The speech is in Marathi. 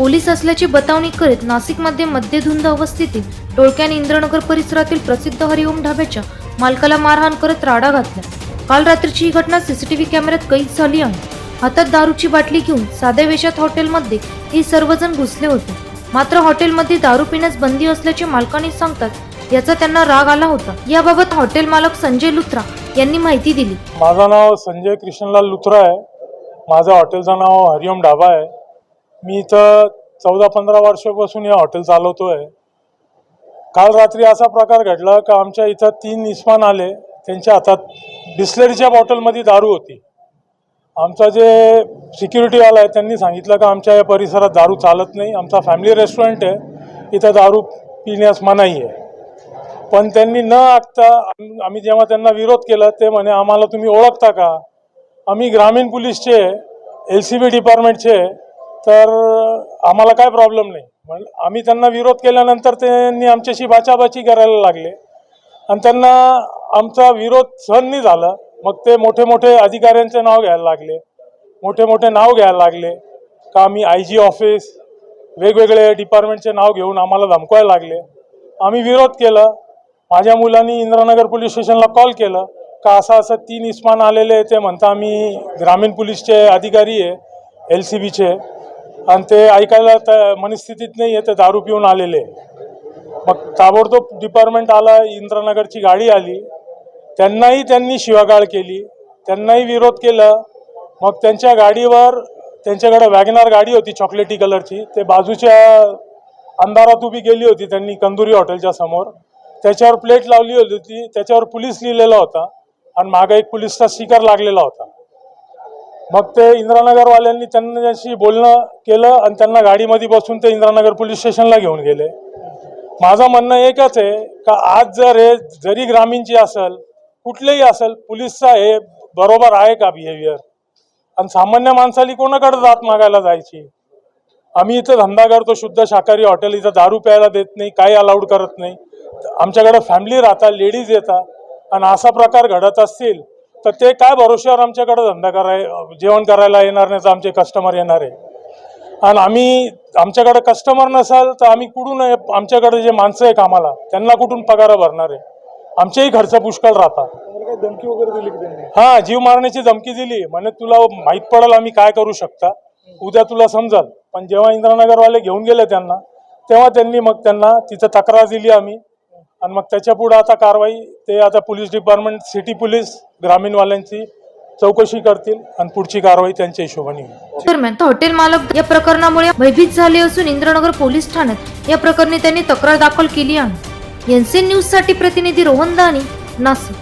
पोलीस असल्याची बतावणी करीत नाशिकमध्ये मध्यधुंद अवस्थेतील टोळक्याने इंद्रनगर परिसरातील प्रसिद्ध हरिओम ढाब्याच्या मालकाला मारहाण करत राडा घातला. काल रात्रीची ही घटना सीसीटीव्ही कॅमेऱ्यात कैद झाली आहे. हातात दारूची बाटली घेऊन साध्या वेशात हॉटेलमध्ये हे सर्वजण घुसले होते. मात्र हॉटेलमध्ये दारू पिण्यास बंदी असल्याचे मालकाने सांगतात याचा त्यांना राग आला होता. याबाबत हॉटेल मालक संजय लुथरा यांनी माहिती दिली. माझं नाव संजय कृष्णलाल लुथरा आहे. माझ्या हॉटेलचं नाव हरिओम ढाबा आहे. मी इथं चौदा पंधरा वर्षापासून हे हॉटेल चालवतो आहे काल रात्री असा प्रकार घडला का आमच्या इथं तीन इस्मान आले. त्यांच्या हातात बिस्लरीच्या बॉटलमध्ये दारू होती. आमचा जे सिक्युरिटीवाला आहे त्यांनी सांगितलं का आमच्या या परिसरात दारू चालत नाही. आमचा फॅमिली रेस्टॉरंट आहे. इथं दारू पिण्यास मनाई आहे. पण त्यांनी न ऐकता आम्ही जेव्हा त्यांना विरोध केला ते म्हणे आम्हाला तुम्ही ओळखता का? आम्ही ग्रामीण पोलीसचे एल सी बी डिपार्टमेंटचे तर आम्हाला काय प्रॉब्लेम नाही. म्हण आम्ही त्यांना विरोध केल्यानंतर त्यांनी आमच्याशी बाचाबाची करायला लागले. आणि त्यांना आमचा विरोध सहन नाही झाला. मग ते मोठे मोठे अधिकाऱ्यांचे नाव घ्यायला लागले. मोठे मोठे नाव घ्यायला लागले. का आम्ही आय जी ऑफिस वेगवेगळे डिपार्टमेंटचे नाव घेऊन आम्हाला धमकवायला लागले. आम्ही विरोध केला. माझ्या मुलांनी इंद्रानगर पोलीस स्टेशनला कॉल केला. का असं असं तीन इस्मान आलेले आहे ते म्हणता आम्ही ग्रामीण पोलीसचे अधिकारी आहे एल सी बीचे आणि ते ऐकायला तर मनस्थितीत नाही आहे ते दारू पिऊन आलेले मग ताबडतोब डिपार्टमेंट आला इंद्रानगरची गाडी आली. त्यांनाही त्यांनी शिवागाळ केली. त्यांनाही विरोध केला. मग त्यांच्या गाडीवर त्यांच्याकडे वॅगनार गाडी होती चॉकलेटी कलरची ते बाजूच्या अंधारात उभी गेली होती त्यांनी कंदुरी हॉटेलच्या समोर. त्याच्यावर प्लेट लावली होती. त्याच्यावर पोलीस लिहिलेला होता. आणि मागं एक पोलीसचा स्टिकर लागलेला होता. मग ते इंद्रानगरवाल्यांनी त्यांच्याशी बोलणं केलं आणि त्यांना गाडीमध्ये बसून ते इंद्रानगर पोलीस स्टेशनला घेऊन गेले. माझं म्हणणं एकच आहे का आज जर हे जरी ग्रामीणची असेल कुठलेही असेल पोलीसचा हे बरोबर आहे का बिहेवियर आणि सामान्य माणसाली कोणाकडे जात मागायला जायची? आम्ही इथं धंदा करतो शुद्ध शाकाहारी हॉटेल इथं दारू प्यायला देत नाही काही अलाउड करत नाही. आमच्याकडे फॅमिली राहतात लेडीज येतात. आणि असा प्रकार घडत असतील तर ते काय भरोश्यावर आमच्याकडे धंदा कराय जेवण करायला येणार नाही तर आमचे कस्टमर येणार. आहे आणि आम्ही आमच्याकडे कस्टमर नसाल तर आम्ही कुठून आमच्याकडे जे माणसं आहे कामाला त्यांना कुठून पगार भरणार आहे? आमचेही खर्च पुष्कळ राहतात. धमकी वगैरे दिली हा जीव मारण्याची धमकी दिली. म्हणे तुला माहीत पडेल आम्ही काय करू शकता. उद्या तुला समजल. पण जेव्हा इंद्रानगरवाले घेऊन गेले त्यांना तेव्हा त्यांनी मग त्यांना तिथं तक्रार दिली आम्ही. आणि मग त्याच्या पुढं आता कारवाई ते आता पोलीस डिपार्टमेंट सिटी पोलीस ग्रामीणवाल्यांची चौकशी करतील आणि पुढची कारवाई त्यांच्या हिशोबाने होईल. दरम्यान हॉटेल मालक या प्रकरणामुळे भयभीत झाले असून इंद्रनगर पोलीस ठाण्यात या प्रकरणी त्यांनी तक्रार दाखल केली आहे. एनसीएन न्यूजसाठी प्रतिनिधी रोहन दानी नाशिक.